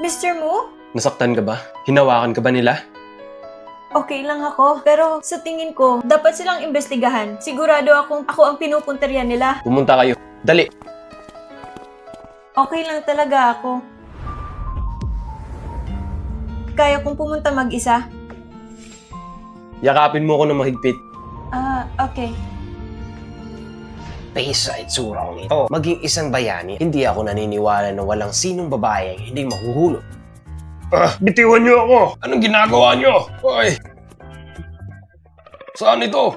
Mr. Mu? Nasaktan ka ba? Hinawakan ka ba nila? Okay lang ako. Pero sa tingin ko, dapat silang imbestigahan. Sigurado akong ako ang pinupunterian nila. Pumunta kayo. Dali! Okay lang talaga ako. Kaya kong pumunta mag-isa. Yakapin mo ako ng mahigpit. Ah, okay. Based sa itsura kong ito, maging isang bayani, hindi ako naniniwala na walang sinong babae ang hindi mahuhulog. Ah, bitiwan niyo ako! Anong ginagawa niyo? Hoy! Saan ito?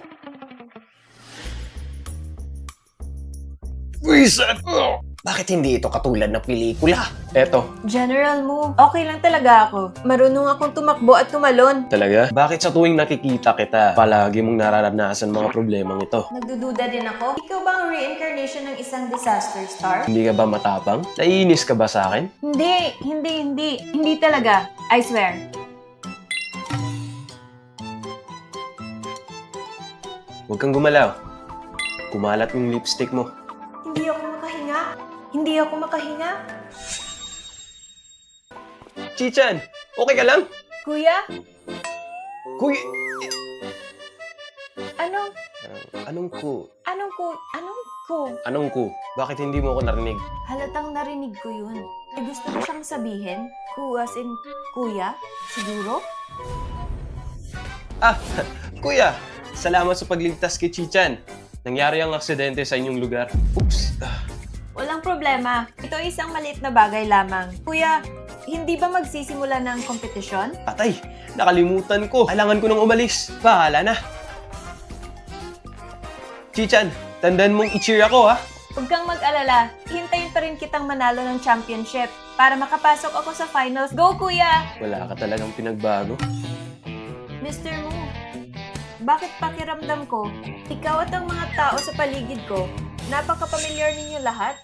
Reset! Oh. Bakit hindi ito katulad ng pelikula? Eto, General Mu, okay lang talaga ako. Marunong akong tumakbo at tumalon. talaga? Bakit sa tuwing nakikita kita, palagi mong nararanasan mga problemang ito? Nagdududa din ako. Ikaw ba ang reincarnation ng isang disaster star? Hindi ka ba matapang? Naiinis ka ba sa akin? Hindi, hindi, hindi. Hindi talaga. I swear. Huwag kang gumalaw. Kumalat yung lipstick mo. Hindi ako makahinga. Chichan! Okay ka lang? Kuya, Kuy... anong, Ah, anong ku? anong ko, anong ko? Anong ku? Bakit hindi mo ako narinig? Halatang narinig ko yun. Eh, gusto ko siyang sabihin. Ku as in, kuya? Siguro? Ah, kuya! Salamat sa pagligtas kay Chichan. Nangyari ang aksidente sa inyong lugar. Oops! Ah, problema. Ito ay isang maliit na bagay lamang. Kuya, hindi ba magsisimula ng kompetisyon? patay! Nakalimutan ko. Kailangan ko nang umalis. Bahala na. Chichan, tandaan mong i-cheer ako ha. Huwag kang mag-alala. Hintayin pa rin kitang manalo ng championship para makapasok ako sa finals. Go, kuya! Wala ka talagang pinagbago. Mr. Mu, bakit pakiramdam ko, ikaw at ang mga tao sa paligid ko, napaka-familiar ninyo lahat?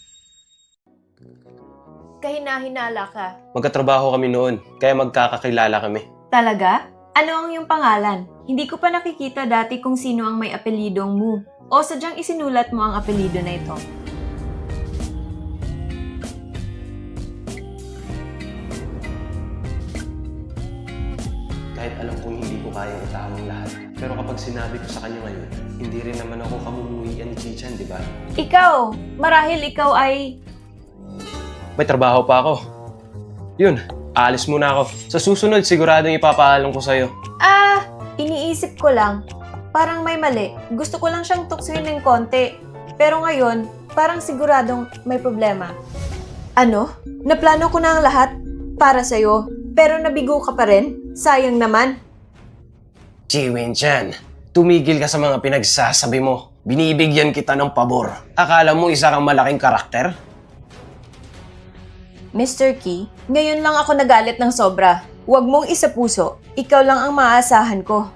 Kahina-hinala ka. Magkatrabaho kami noon, kaya magkakakilala kami. Talaga? Ano ang iyong pangalan? Hindi ko pa nakikita dati kung sino ang may apelidong Mu. O sadyang isinulat mo ang apelido na ito. Kahit alam kong hindi ko kaya itawang lahat. Pero kapag sinabi ko sa kanya ngayon, hindi rin naman ako kamumuhian ni Chichan, di ba? Ikaw! Marahil ikaw ay... May trabaho pa ako. Yun, aalis muna ako. Sa susunod, siguradong ipapaalam ko sa'yo. Ah, iniisip ko lang. Parang may mali. Gusto ko lang siyang tuksuin ng konti. Pero ngayon, parang siguradong may problema. Ano? Naplano ko na ang lahat para sa'yo. Pero nabigo ka pa rin? Sayang naman. Jiwin Chan, tumigil ka sa mga pinagsasabi mo. Binibigyan kita ng pabor. Akala mo isa kang malaking karakter? Mr. Key, ngayon lang ako nagalit ng sobra. Huwag mong isa puso. Ikaw lang ang maaasahan ko.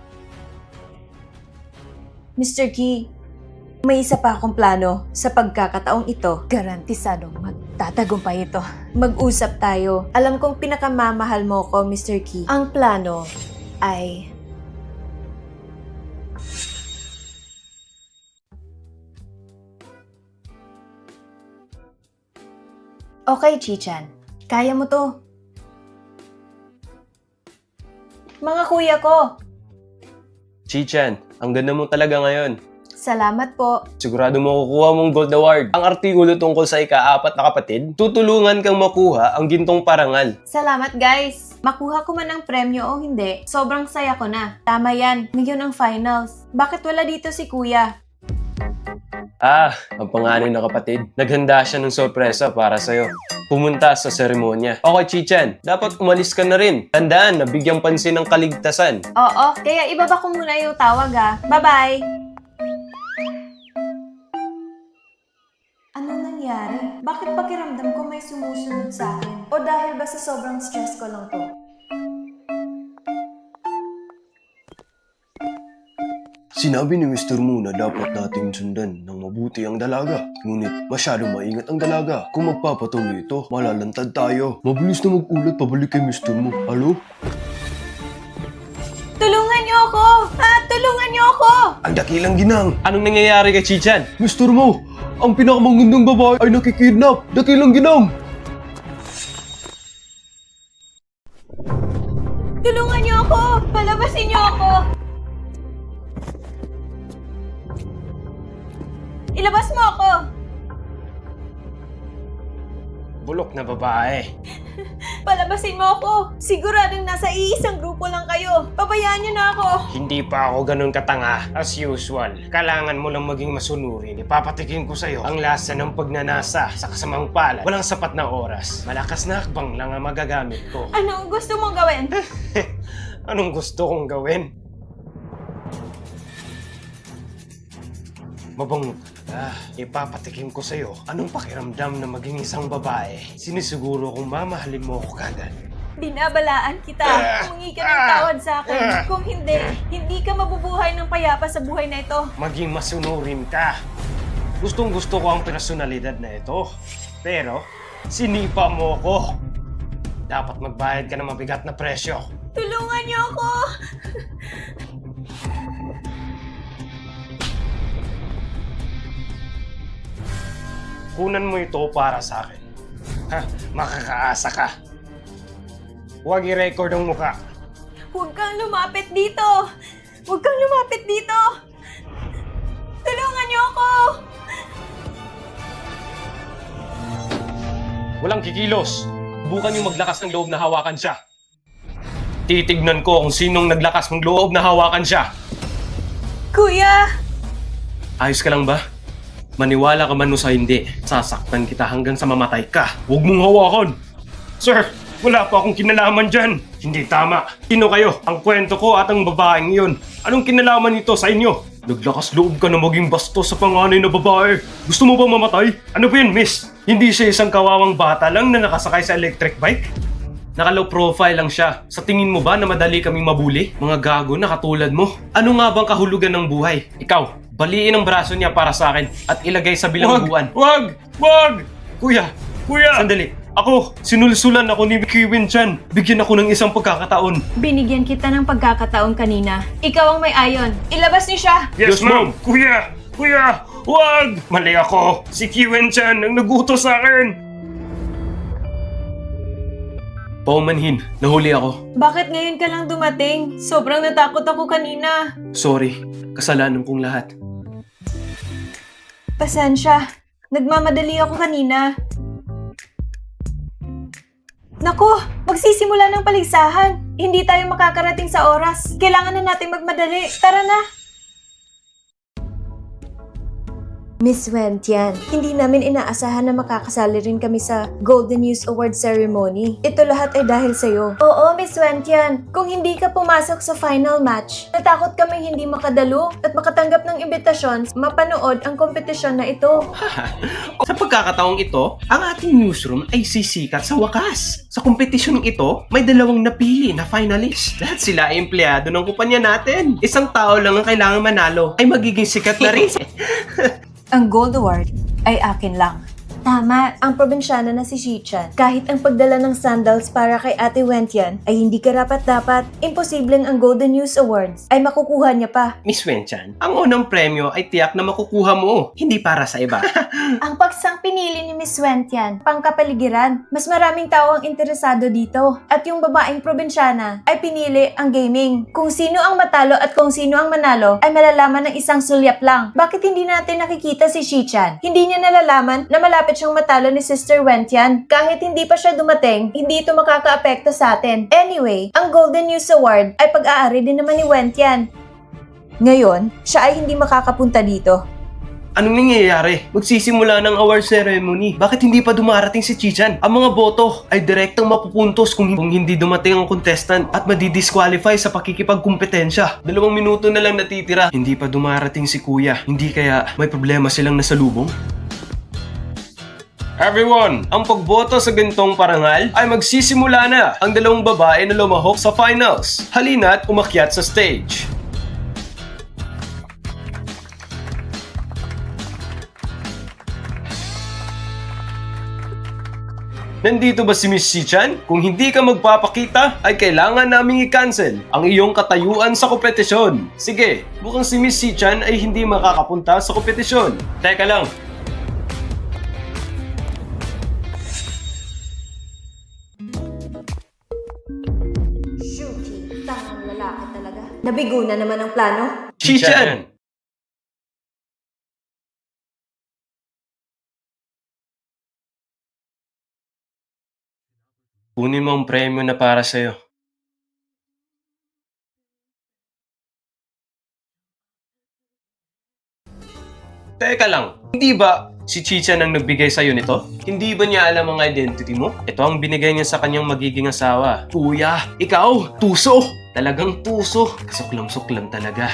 Mr. Key, may isa pa akong plano sa pagkakataong ito. Garantisadong magtatagumpay ito. Mag-usap tayo. Alam kong pinakamamahal mo ko, Mr. Key. Ang plano ay... Okay, Chichan. Kaya mo to. Mga kuya ko, Chichan, ang ganda mo talaga ngayon. salamat po. Sigurado mo kukuha mong gold award. Ang artikulo tungkol sa ika-apat na kapatid, tutulungan kang makuha ang gintong parangal. Salamat guys! Makuha ko man ang premyo o hindi, sobrang saya ko na. Tama yan, ngayon ang finals. Bakit wala dito si kuya? Ah, ang panganay na kapatid. Naghanda siya ng sorpresa para sa'yo. Pumunta sa seremonya. Okay, Chichan, dapat umalis ka na rin. Tandaan na bigyang pansin ng kaligtasan. Oo, kaya ibaba ko muna yung tawag ha. Bye-bye! Ano nangyari? Bakit pakiramdam ko may sumusunod sa akin? O dahil ba sa sobrang stress ko lang to? Sinabi ni Mr. Mu na dapat nating sundan ng mabuti ang dalaga. Ngunit masyado maingat ang dalaga. Kung magpapatuloy ito, malalantad tayo. Mabilis na mag-ulat pabalik kay Mr. Mu. Halo? Tulungan niyo ako! Ha? Tulungan niyo ako! Ang dakilang ginang! Anong nangyayari kay Chichan? Mr. Mo, ang pinakamagandang babae ay nakikidnap. Dakilang ginang. Tulungan niyo ako! Palabasin niyo ako! Ilabas mo ako! Bulok na babae. Palabasin mo ako! Siguradong nasa iisang grupo lang kayo. Pabayaan niyo na ako! Hindi pa ako ganun katanga. As usual, kailangan mo lang maging masunurin. Ipapatikin ko sa'yo ang lasa ng pagnanasa sa kasamang palad. Walang sapat na oras. Malakas na hakbang lang ang magagamit ko. Anong gusto mong gawin? Anong gusto kong gawin? Mabango ka. Ipapatikim ko sa'yo anong pakiramdam na maging isang babae. Sinisiguro kong mamahalin mo ako kagad. Binabalaan kita. Humingi ka ng tawad sa akin. Kung hindi, hindi ka mabubuhay ng payapa sa buhay na ito. Maging masunurin ka. Gustong gusto ko ang personalidad na ito. Pero, sinipa mo ko. Dapat magbayad ka ng mabigat na presyo. Tulungan niyo ako! Kunan mo ito para sa akin. Ha? Makakaasa ka. Huwag i-record ang muka. Huwag kang lumapit dito! Huwag kang lumapit dito! Tulungan niyo ako! Walang kikilos. Bukan yung maglakas ng loob na hawakan siya. Titignan ko kung sinong naglakas ng loob na hawakan siya. Kuya! Ayos ka lang ba? Maniwala ka man o sa hindi, sasaktan kita hanggang sa mamatay ka. Huwag mong hawakan! Sir, wala pa akong kinalaman dyan. Hindi tama. Sino kayo? Ang kwento ko at ang babaeng yun. Anong kinalaman nito sa inyo? Naglakas loob ka na maging bastos sa panganay na babae. Gusto mo ba mamatay? Ano ba yan, miss? Hindi siya isang kawawang bata lang na nakasakay sa electric bike? Naka-low profile lang siya. Sa tingin mo ba na madali kaming mabuli? Mga gago na katulad mo. Ano nga bang kahulugan ng buhay? Ikaw, baliin ang braso niya para sa akin at ilagay sa bilangguan. Wag! Wag! Kuya! Kuya! Sandali. Ako, sinulsulan ako ni Kiwin Chan. Bigyan ako ng isang pagkakataon. Binigyan kita ng pagkakataon kanina. Ikaw ang may ayon. Ilabas niyo siya! Yes, ma'am! Kuya! Kuya! Wag! Mali ako! Si Kiwen Chan ang nagutos sa akin! Paumanhin, nahuli ako. Bakit ngayon ka lang dumating? Sobrang natakot ako kanina. Sorry, kasalanan kong lahat. Pasensya. Nagmamadali ako kanina. Naku, magsisimula ng paligsahan. Hindi tayo makakarating sa oras. Kailangan na natin magmadali. Tara na! Miss Wentian, hindi namin inaasahan na makakasali rin kami sa Golden News Award Ceremony. Ito lahat ay dahil sa'yo. Oo, Miss Wentian. Kung hindi ka pumasok sa final match, natakot kami hindi makadalo at makatanggap ng imbitasyon mapanood ang kompetisyon na ito. Sa pagkakataong ito, ang ating newsroom ay sisikat sa wakas. Sa kompetisyong ito, may dalawang napili na finalist. Lahat sila ay empleyado ng kumpanya natin. Isang tao lang ang kailangan manalo ay magiging sikat na rin. Ang Gold Award ay akin lang. Tama, ang probinsyana na si Shichan. Kahit ang pagdala ng sandals para kay Ate Wentian ay hindi karapat-dapat, imposibleng ang Golden News Awards ay makukuha niya pa. Miss Wenchan, ang unang premyo ay tiyak na makukuha mo, hindi para sa iba. Ang pagsang pinili ni Miss Wentian, pangkapaligiran, mas maraming tao ang interesado dito. At yung babaeng probinsyana ay pinili ang gaming. Kung sino ang matalo at kung sino ang manalo ay malalaman ng isang sulyap lang. Bakit hindi natin nakikita si Shichan? Hindi niya nalalaman na malapit siyang matalo ni Sister Wentian. Kahit hindi pa siya dumating, hindi ito makakaapekto sa atin. Anyway, ang Golden News Award ay pag-aari din naman ni Wentian. Ngayon, siya ay hindi makakapunta dito. Anong nangyayari? Magsisimula ng award ceremony. Bakit hindi pa dumarating si Chichan? Ang mga boto ay direktang mapupuntos kung, hindi dumating ang contestant at madidisqualify sa pakikipagkumpetensya. Dalawang minuto na lang natitira. Hindi pa dumarating si Kuya. Hindi kaya may problema silang nasalubong? Everyone, ang pagboto sa gantong parangal ay magsisimula na ang dalawang babae na lumahok sa finals. Halina't umakyat sa stage. Nandito ba si Miss Shichan? Kung hindi ka magpapakita, ay kailangan naming i-cancel ang iyong katayuan sa kompetisyon. Sige, mukhang si Miss Shichan ay hindi makakapunta sa kompetisyon. Teka lang, Nabigo na naman ang plano. Chichan! Kunin mo ang premyo na para sa'yo. Teka lang, hindi ba si Chichan ang nagbigay sa'yo nito? Hindi ba niya alam ang identity mo? Ito ang binigay niya sa kanyang magiging asawa. Kuya, ikaw, tuso! Talagang tuso. Kasuklam-suklam talaga.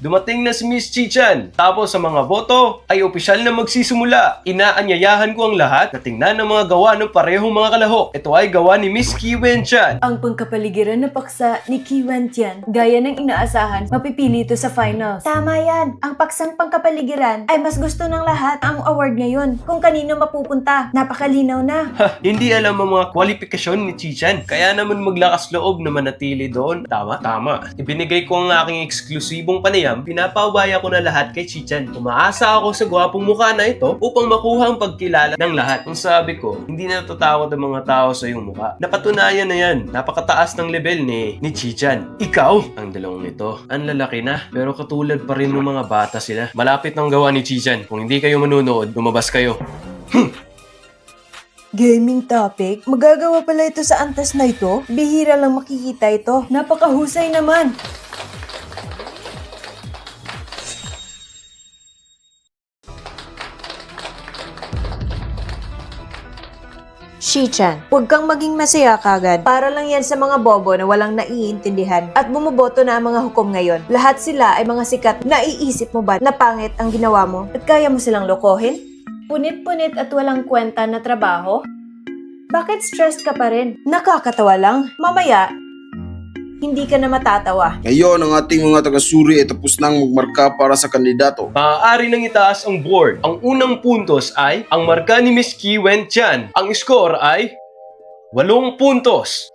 Dumating na si Miss Chichan. Tapos sa mga boto ay opisyal na magsisimula. Inaanyayahan ko ang lahat na tingnan ang mga gawa ng parehong mga kalahok. Ito ay gawa ni Miss Kiwen Chan. Ang pangkapaligiran na paksa ni Kiwan Tian, gaya ng inaasahan, mapipili ito sa finals. Tama yan. Ang paksang pangkapaligiran ay mas gusto ng lahat ang award ngayon. Kung kanino mapupunta, napakalinaw na. Ha, hindi alam ang mga kwalifikasyon ni Chichan. Kaya naman maglakas loob na manatili doon. Tama? Tama. Ibinigay ko ang aking eksklusibong panayam. Pinapawaya ko na lahat kay Chichan. Umaasa ako sa gwapong mukha na ito upang makuha ang pagkilala ng lahat. Ang sabi ko, hindi na natatakot ang mga tao sa iyong mukha. Napatunayan na yan. Napakataas ng level ni, ni Chichan. Ikaw, ang dalawang ito, ang lalaki na. Pero katulad pa rin ng mga bata sila. Malapit ng gawa ni Chichan. Kung hindi kayo manunood, lumabas kayo. Gaming topic? Magagawa pala ito sa antas na ito? Bihira lang makikita ito. Napakahusay naman. Shichan, huwag kang maging masaya kagad. Para lang yan sa mga bobo na walang naiintindihan at bumoboto na ang mga hukom ngayon. Lahat sila ay mga sikat. Naiisip mo ba na pangit ang ginawa mo at kaya mo silang lokohin? Punit-punit at walang kwenta na trabaho? Bakit stressed ka pa rin? Nakakatawa lang. Mamaya, hindi ka na matatawa. Ngayon, ang ating mga taga-suri ay tapos nang magmarka para sa kandidato. Maaari nang itaas ang board. Ang unang puntos ay ang marka ni Miss Ki Wen Chan. Ang score ay 8 puntos.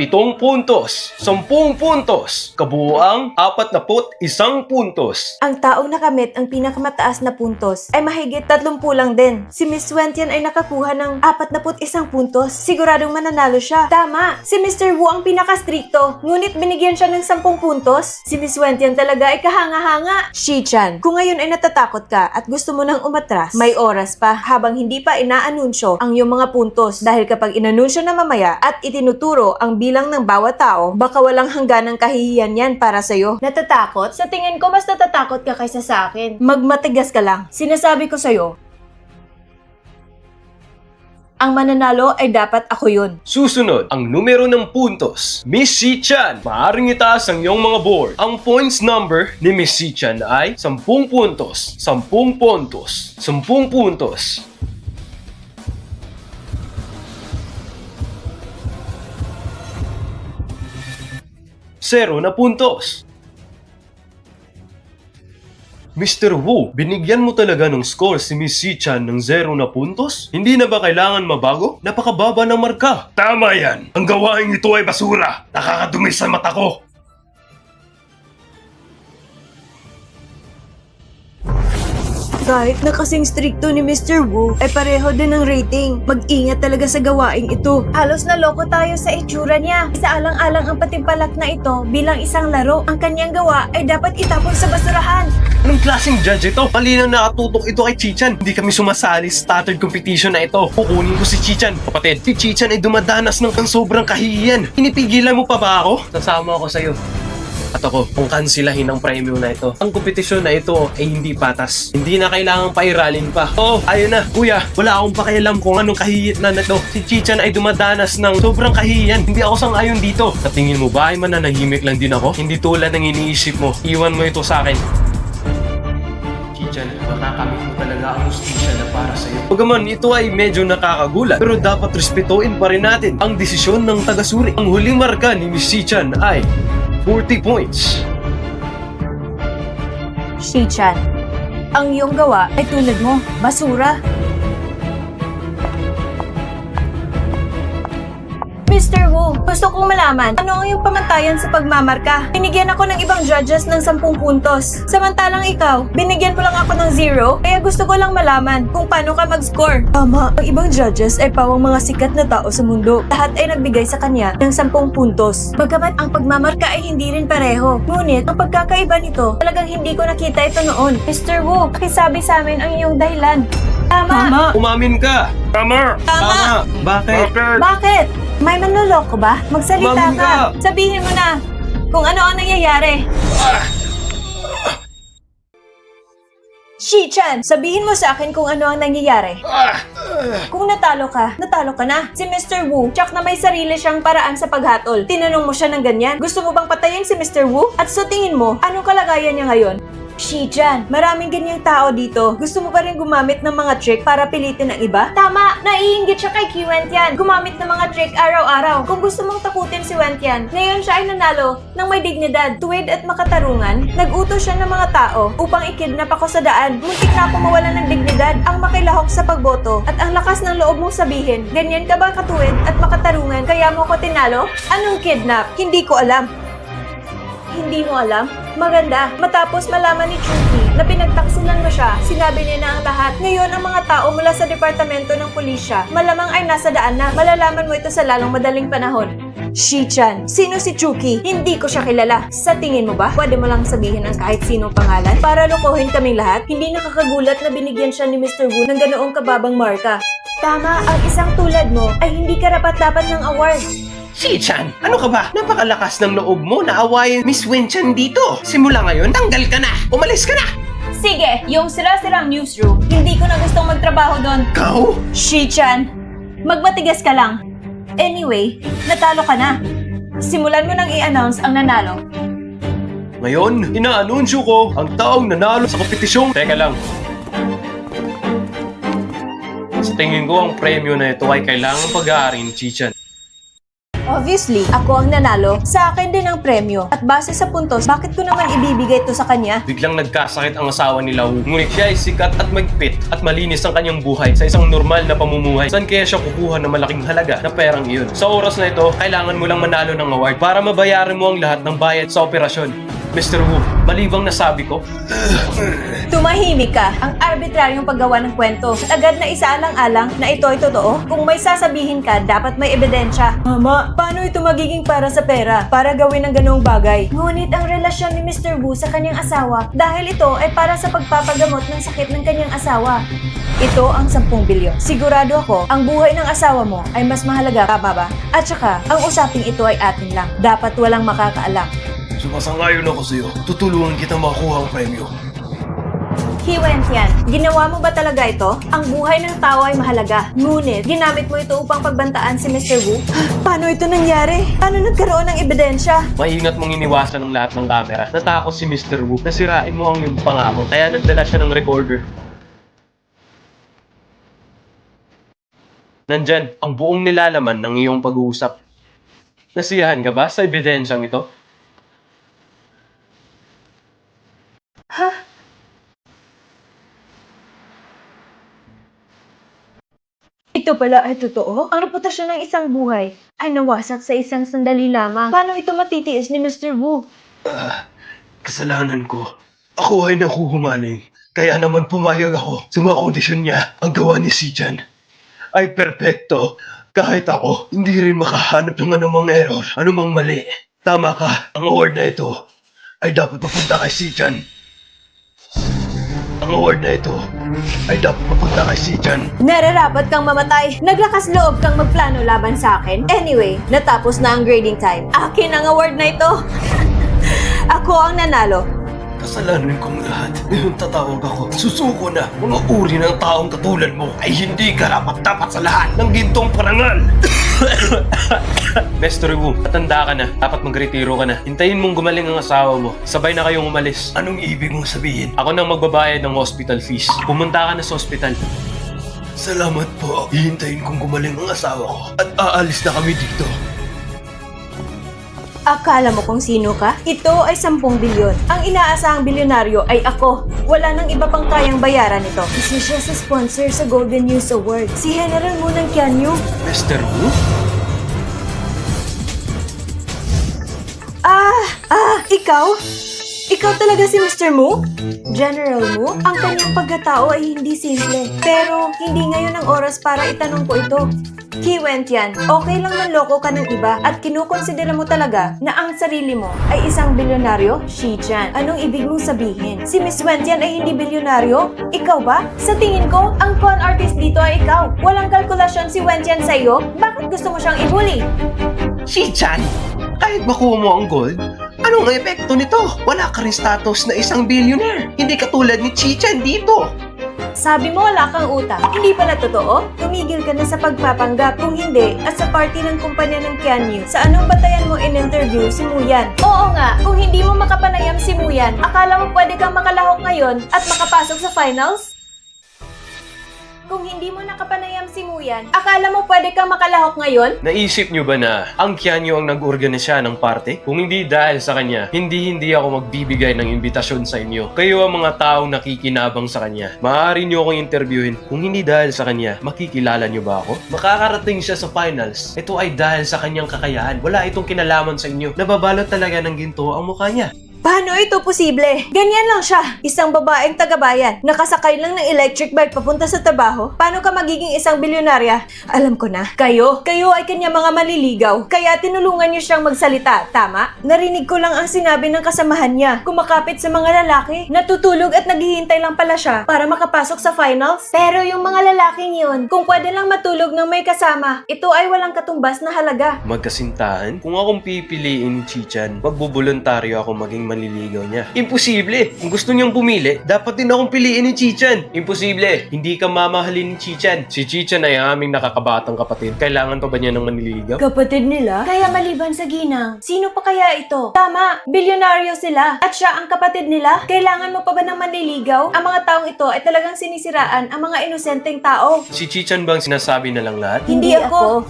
7 puntos, 10 puntos, kabuuang 41 puntos. Ang taong nakamit ang pinakamataas na puntos ay mahigit 30 lang din. Si Miss Wentian ay nakakuha ng 41 puntos. Siguradong mananalo siya. Tama! Si Mr. Wu ang pinaka-stricto, ngunit binigyan siya ng 10 puntos. Si Miss Wentian talaga ay kahanga-hanga. Shi-chan, kung ngayon ay natatakot ka at gusto mo nang umatras, may oras pa habang hindi pa inaanunsyo ang iyong mga puntos dahil kapag inanunsyo na mamaya at itinuturo ang bilang ng bawat tao, baka walang hangganang kahihiyan yan para sa'yo. Natatakot? Sa tingin ko, mas natatakot ka kaysa sa akin. Magmatigas ka lang. Sinasabi ko sa'yo, ang mananalo ay dapat ako yun. Susunod, ang numero ng puntos. Miss Si Chan, maaaring itaas ang iyong mga board. Ang points number ni Miss Si Chan ay 10 puntos, 10 puntos, 10 puntos. Zero na puntos. Mr. Wu, binigyan mo talaga ng score si Miss Chan ng zero na puntos? Hindi na ba kailangan mabago? Napakababa ng marka. Tama yan. Ang gawain ito ay basura. Nakakadumi sa mata ko. Kahit na kasing stricto ni Mr. Wu, ay pareho din ang rating. Mag-ingat talaga sa gawaing ito. Halos naloko tayo sa itsura niya. Isaalang-alang ang patimpalak na ito bilang isang laro. Ang kanyang gawa ay dapat itapon sa basurahan. Anong klaseng judge ito? Malinaw nakatutok ito kay Chichan. Hindi kami sumasali sa stuttered competition na ito. Kukunin ko si Chichan. Kapatid, si Chichan ay dumadanas ng sobrang kahihiyan. Pinipigilan mo pa ba ako? Sasama ako sa'yo. At ako, kung kansilahin ang premyo na ito. Ang kompetisyon na ito ay hindi patas. Hindi na kailangang pairalin pa. Oo, ayun na. Kuya, wala akong pakialam kung anong kahiyit na na to. Si Chichan ay dumadanas ng sobrang kahihiyan. Hindi ako sang ayon dito. Sa tingin mo ba ay mananahimik lang din ako? Hindi tulad ng iniisip mo. Iwan mo ito sa akin. Chichan, makakamit mo talaga ang justisya na para sa'yo. Bagaman ito ay medyo nakakagulat, pero dapat respetuin pa rin natin ang desisyon ng taga-suri. Ang huling marka ni Miss Chichan ay 40 points. Shi-chan, ang iyong gawa ay tulad mo, basura. Mr. Wu, gusto kong malaman, ano ang iyong pamantayan sa pagmamarka? Binigyan ako ng ibang judges ng 10 puntos. Samantalang ikaw, binigyan mo lang ako ng zero, kaya gusto ko lang malaman kung paano ka mag-score. Tama, ang ibang judges ay pawang mga sikat na tao sa mundo. Lahat ay nagbigay sa kanya ng 10 puntos. Bagamat ang pagmamarka ay hindi rin pareho. Ngunit, ang pagkakaiba nito, talagang hindi ko nakita ito noon. Mr. Wu, pakisabi sa amin ang iyong dahilan. Tama. Umamin ka! Tama! Tama! Bakit? Bakit? May manloloko ba? Magsalita ka. Sabihin mo na kung ano ang nangyayari. Shi-chan, sabihin mo sa akin kung ano ang nangyayari. Kung natalo ka, natalo ka na. Si Mr. Wu, tsak na may sarili siyang paraan sa paghatol. Tinanong mo siya ng ganyan. Gusto mo bang patayin si Mr. Wu? At sa tingin mo, anong kalagayan niya ngayon? Shi-chan, maraming ganyang tao dito. Gusto mo pa rin gumamit ng mga trick para pilitin ang iba? Tama! Naiinggit siya kay Ki Wentian. Gumamit ng mga trick araw-araw. Kung gusto mong takutin si Wentian, ngayon siya ay nanalo ng may dignidad, tuwid at makatarungan. Nag-utos siya ng mga tao upang ikidnap ako sa daan. Muntik na ako mawalan ng dignidad, ang makilahok sa pagboto. At ang lakas ng loob mong sabihin, ganyan ka ba katuwid at makatarungan kaya mo ko tinalo? Anong kidnap? Hindi ko alam. Hindi mo alam? Maganda. Matapos malaman ni Chucky na pinagtaksilan mo siya, sinabi niya na ang lahat. Ngayon, ang mga tao mula sa departamento ng pulisya, malamang ay nasa daan na. Malalaman mo ito sa lalong madaling panahon. Shi-chan, sino si Chucky? Hindi ko siya kilala. Sa tingin mo ba, pwede mo lang sabihin ang kahit sinong pangalan para lokohin kaming lahat? Hindi nakakagulat na binigyan siya ni Mr. Wu ng ganoong kababang marka. Tama, ang isang tulad mo ay hindi karapat-dapat ng award. Shi-chan, ano ka ba? Napakalakas ng loob mo na awayin Miss Wen-chan dito. Simula ngayon, tanggal ka na. Umalis ka na. Sige, yung sira-sirang newsroom, hindi ko na gustong magtrabaho doon. Kau? Shi-chan, magmatigas ka lang. Anyway, natalo ka na. Simulan mo nang i-announce ang nanalo. Ngayon, inaanunsyo ko ang taong nanalo sa kompetisyon. Teka lang. Sa tingin ko, ang premyo na ito ay kailangang pag-aaring Chichan. Obviously, ako ang nanalo. Sa akin din ang premyo. At base sa puntos, bakit ko naman ibibigay ito sa kanya? Biglang nagkasakit ang asawa ni Lau. Ngunit siya ay sikat at magpit at malinis ang kanyang buhay sa isang normal na pamumuhay. Saan kaya siya kukuha ng malaking halaga na perang iyon? Sa oras na ito, kailangan mo lang manalo ng award para mabayaran mo ang lahat ng bayad sa operasyon. Mr. Wu, malibang nasabi ko, Tumahimik ka. Ang arbitraryong paggawa ng kwento. Agad na isaalang-alang na ito ay totoo. Kung may sasabihin ka, dapat may ebidensya. Mama, paano ito magiging para sa pera? Para gawin ang ganong bagay. Ngunit ang relasyon ni Mr. Wu sa kanyang asawa dahil ito ay para sa pagpapagamot ng sakit ng kanyang asawa. Ito ang 10 bilyon. Sigurado ako, ang buhay ng asawa mo ay mas mahalaga, tama ba? At saka, ang usaping ito ay atin lang. Dapat walang makakaalam. Sumasangayon ako sa'yo. Tutulungan kita makuha ang premyo. Hiwentian, ginawa mo ba talaga ito? Ang buhay ng tao ay mahalaga. Ngunit, ginamit mo ito upang pagbantaan si Mr. Wu? Paano ito nangyari? Paano nagkaroon ng ebidensya? maingat mong iniwasan ng lahat ng camera. Natakot si Mr. Wu na sirain mo ang iyong pangako. Kaya nagdala siya ng recorder. Nandyan, ang buong nilalaman ng iyong pag-uusap. Nasiyahan ka ba sa ebidensyang ito? Ito pala ay totoo? Ang reputasyon ng isang buhay ay nawasak sa isang sandali lamang. Paano ito matitiis ni Mr. Wu? Kasalanan ko. Ako ay nakuhumaling. Kaya naman pumayag ako sa mga kondisyon niya. Ang gawa ni Sichan ay perpekto. Kahit ako, hindi rin makahanap ng anumang error, anumang mali. Tama ka, ang award na ito ay dapat mapunta kay Sichan. Ang award na ito ay dapat mapunta kay Sichan. Nararapat kang mamatay. Naglakas loob kang magplano laban sa akin. Anyway, natapos na ang grading time. Akin ang award na ito. Ako ang nanalo. Kasalanan kong lahat. Ngayon tatawag ako. Susuko na. Mga uri ng taong katulad mo ay hindi karapat dapat sa lahat ng gintong parangal. Mr. Wu, matanda ka na. Dapat magretiro ka na. Hintayin mong gumaling ang asawa mo. Sabay na kayong umalis. Anong ibig mong sabihin? Ako nang magbabayad ng hospital fees. Pumunta ka na sa hospital. Salamat po. Hihintayin kong gumaling ang asawa ko. At aalis na kami dito. Akala mo kung sino ka? Ito ay 10 bilyon. Ang inaasahang bilyonaryo ay ako. Wala nang iba pang kayang bayaran ito. Isa siya sa sponsor sa Golden News Award. Si General Munang Kianyu. Mr. Wu? Ah! Ah! Ikaw? Ikaw talaga si Mr. Mu? General Mu? Ang kanyang pagkatao ay hindi simple. Pero hindi ngayon ang oras para itanong ko ito. Kiwent yan, okay lang manloko ka ng iba at kinukonsidera mo talaga na ang sarili mo ay isang bilyonaryo? Shi-chan, anong ibig mong sabihin? Si Miss Wentian ay hindi bilyonaryo? Ikaw ba? Sa tingin ko, ang con artist dito ay ikaw. Walang kalkulasyon si Wentian sa iyo? Bakit gusto mo siyang ibuli? Shi-chan, kahit makuha mo ang gold, anong epekto nito? Wala ka rin status na isang billionaire. Hindi katulad ni Chi-chan dito. Sabi mo wala kang utang. Hindi pala totoo? Tumigil ka na sa pagpapanggap. Kung hindi, at sa party ng kumpanya ng Kianyu, sa anong batayan mo in-interview si Muyan? Oo nga, kung hindi mo makapanayam si Muyan, akala mo pwede kang makalahok ngayon at makapasok sa finals? Kung hindi mo nakapanayam si Muyan, akala mo pwede kang makalahok ngayon? Naisip nyo ba na ang Kianyo ang nag-organisa ng party? Kung hindi dahil sa kanya, hindi-hindi ako magbibigay ng imbitasyon sa inyo. Kayo ang mga taong nakikinabang sa kanya. Maaari nyo akong interviewin. Kung hindi dahil sa kanya, makikilala nyo ba ako? Makakarating siya sa finals. Ito ay dahil sa kanyang kakayahan. Wala itong kinalaman sa inyo. Nababalot talaga ng ginto ang mukha niya. Paano ito posible? Ganyan lang siya. Isang babaeng tagabayan. Nakasakay lang ng electric bike papunta sa trabaho. Paano ka magiging isang bilyonarya? Alam ko na. Kayo, kayo ay kanya mga maliligaw. Kaya tinulungan niyo siyang magsalita. Tama? Narinig ko lang ang sinabi ng kasamahan niya. Kumakapit sa mga lalaki. Natutulog at naghihintay lang pala siya para makapasok sa finals. Pero yung mga lalaking yun, kung pwede lang matulog ng may kasama, ito ay walang katumbas na halaga. Magkasintahan? Kung akong pipiliin ni Chichan, magbubuluntaryo ako maging manliligaw niya. Imposible! Kung gusto niyang pumili, dapat din akong piliin ni Chichan. Imposible! Hindi ka mamahalin ni Chichan. Si Chichan ay aming nakakabatang kapatid. Kailangan pa ba niya ng manliligaw? Kapatid nila? Kaya maliban sa ginang, sino pa kaya ito? Tama, bilyonaryo sila. At siya ang kapatid nila? Kailangan mo pa ba ng manliligaw? Ang mga taong ito ay talagang sinisiraan ang mga inosenteng tao. Si Chichan bang sinasabi na lang lahat? Hindi, ako.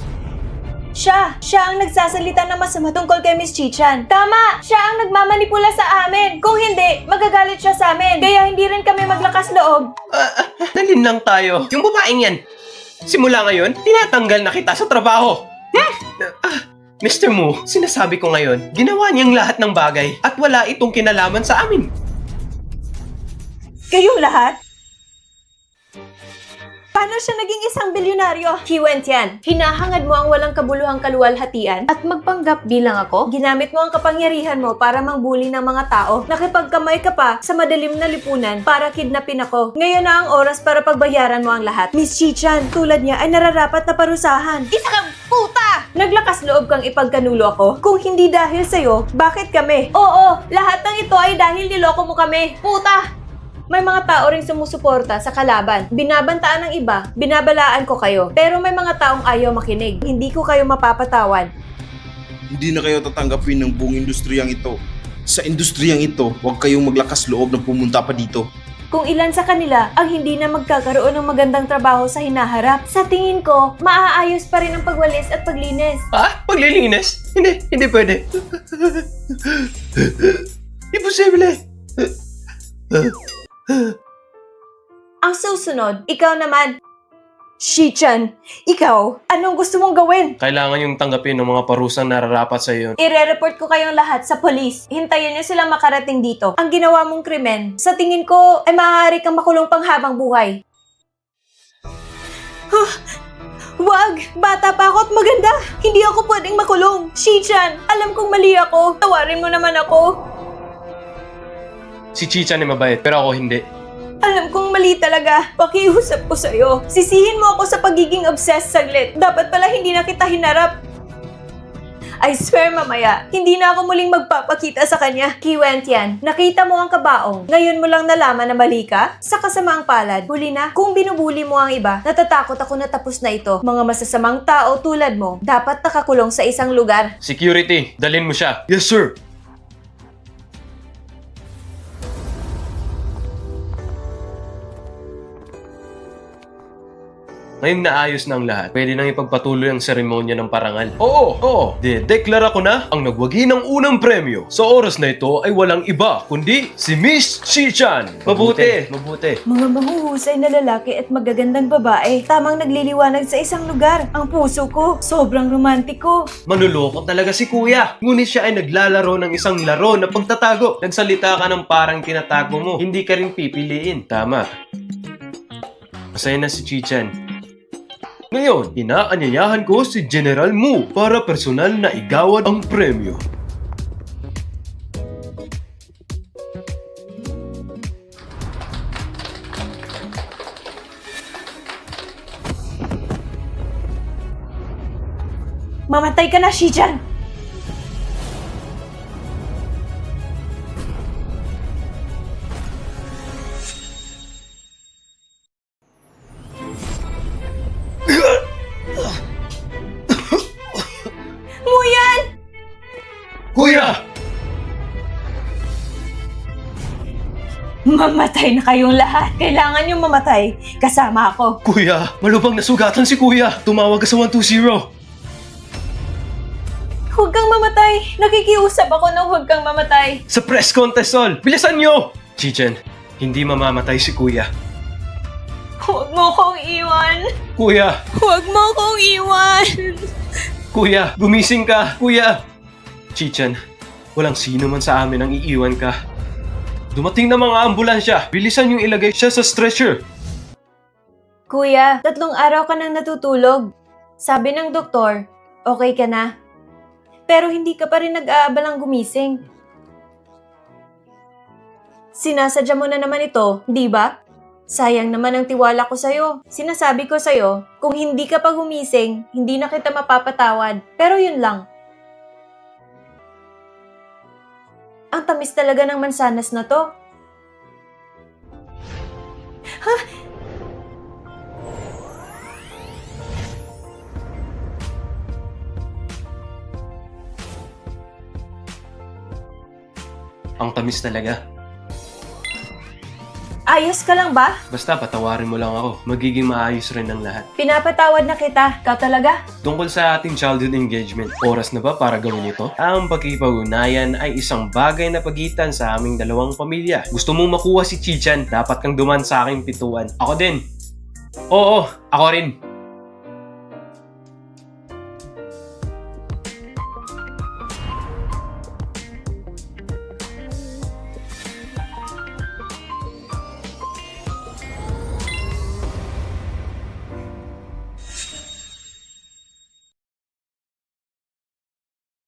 Siya! Siya ang nagsasalita na masama tungkol kay Miss Chichan. Tama! Siya ang nagmamanipula sa amin. Kung hindi, magagalit siya sa amin. Kaya hindi rin kami maglakas loob. Ah, ah, dalhin lang tayo. Yung babaeng yan. Simula ngayon, tinatanggal na kita sa trabaho. Hmm? Ah, Mr. Mu, sinasabi ko ngayon, ginawa niyang lahat ng bagay at wala itong kinalaman sa amin. Kayong lahat? Paano siya naging isang bilyonaryo? Kiwent yan. Hinahangad mo ang walang kabuluhang kaluwalhatian at magpanggap bilang ako? Ginamit mo ang kapangyarihan mo para mangbuli ng mga tao. Nakipagkamay ka pa sa madilim na lipunan para kidnapin ako. Ngayon na ang oras para pagbayaran mo ang lahat. Miss Chichan, tulad niya ay nararapat na parusahan. Isa kang puta! Naglakas loob kang ipagkanulo ako? Kung hindi dahil sa'yo, bakit kami? Oo, lahat ng ito ay dahil niloko mo kami. Puta! May mga tao ring sumusuporta sa kalaban. Binabantaan ng iba, binabalaan ko kayo. Pero may mga taong ayaw makinig. Hindi ko kayo mapapatawan. Hindi na kayo tatanggapin ng buong industriyang ito. Sa industriyang ito, huwag kayong maglakas loob na pumunta pa dito. Kung ilan sa kanila ang hindi na magkakaroon ng magandang trabaho sa hinaharap, sa tingin ko, maaayos pa rin ang pagwalis at paglinis. Ha? Paglilinis? Hindi, hindi pwede. Imposible. Ang susunod, ikaw naman. Shichan, ikaw, anong gusto mong gawin? Kailangan yung tanggapin ng mga parusang nararapat sa iyo. Ire-report ko kayong lahat sa polis. Hintayin niyo silang makarating dito. Ang ginawa mong krimen, sa tingin ko, ay maaari kang makulong panghabang buhay. Huh? Wag! Bata pa ako at maganda! Hindi ako pwedeng makulong! Shichan, alam kong mali ako. Tawarin mo naman ako. Si Chichan ay mabait, pero ako hindi. Alam kong mali talaga. Pakiusap ko sa'yo. Sisihin mo ako sa pagiging obsessed saglit. Dapat pala hindi na kita hinarap. I swear mamaya, hindi na ako muling magpapakita sa kanya. Kiwent yan. Nakita mo ang kabaong. Ngayon mo lang nalaman na mali ka? Sa kasamaang palad. Huli na, kung binubuli mo ang iba, natatakot ako na tapos na ito. Mga masasamang tao tulad mo, dapat nakakulong sa isang lugar. Security, dalhin mo siya. Yes, sir. Ngayong naayos na ang lahat, pwede nang ipagpatuloy ang seremonya ng parangal. Oo, oo, de-deklara ko na ang nagwagi ng unang premyo. Sa oras na ito ay walang iba, kundi si Miss Chi-chan. Mabuti, mabuti. Mga mahuhusay na lalaki at magagandang babae. Tamang nagliliwanag sa isang lugar. Ang puso ko, sobrang romantiko. Manuloko talaga si kuya. Ngunit siya ay naglalaro ng isang laro na pagtatago. Nagsalita ka ng parang tinatago mo. Hindi ka rin pipiliin. Tama. Masaya na si Chichan. Ngayon, inaanyayahan ko si General Mu para personal na igawad ang premyo. Mamatay ka na, Shijan! Mamatay na kayong lahat. Kailangan yung mamatay. Kasama ako. Kuya! Malubang nasugatan si kuya! Tumawag ka sa 120! Huwag kang mamatay. Nakikiusap ako na huwag kang mamatay. Sa press contest, Sol! Bilisan nyo! Chichen, hindi mamamatay si kuya. Huwag mo kong iwan. Kuya! Huwag mo kong iwan. Kuya, gumising ka! Kuya! Chichan, walang sino man sa amin ang iiwan ka. Dumating na mga ambulansya. Bilisan yung ilagay siya sa stretcher. Kuya, tatlong araw ka nang natutulog. Sabi ng doktor, okay ka na. Pero hindi ka pa rin nag-aabalang gumising. Sinasadya mo na naman ito, di ba? Sayang naman ang tiwala ko sa'yo. Sinasabi ko sa'yo, kung hindi ka pa gumising, hindi na kita mapapatawad. Pero yun lang. Ang tamis talaga ng mansanas na to. Ang tamis talaga. Ayos ka lang ba? Basta patawarin mo lang ako. Magiging maayos rin ang lahat. Pinapatawad na kita. Ikaw talaga? Tungkol sa ating childhood engagement, oras na ba para gawin ito? Ang pagkipag-unayan ay isang bagay na pagitan sa aming dalawang pamilya. Gusto mong makuha si Chichan, dapat kang duman sa aking pituan. Ako din. Oo, ako rin.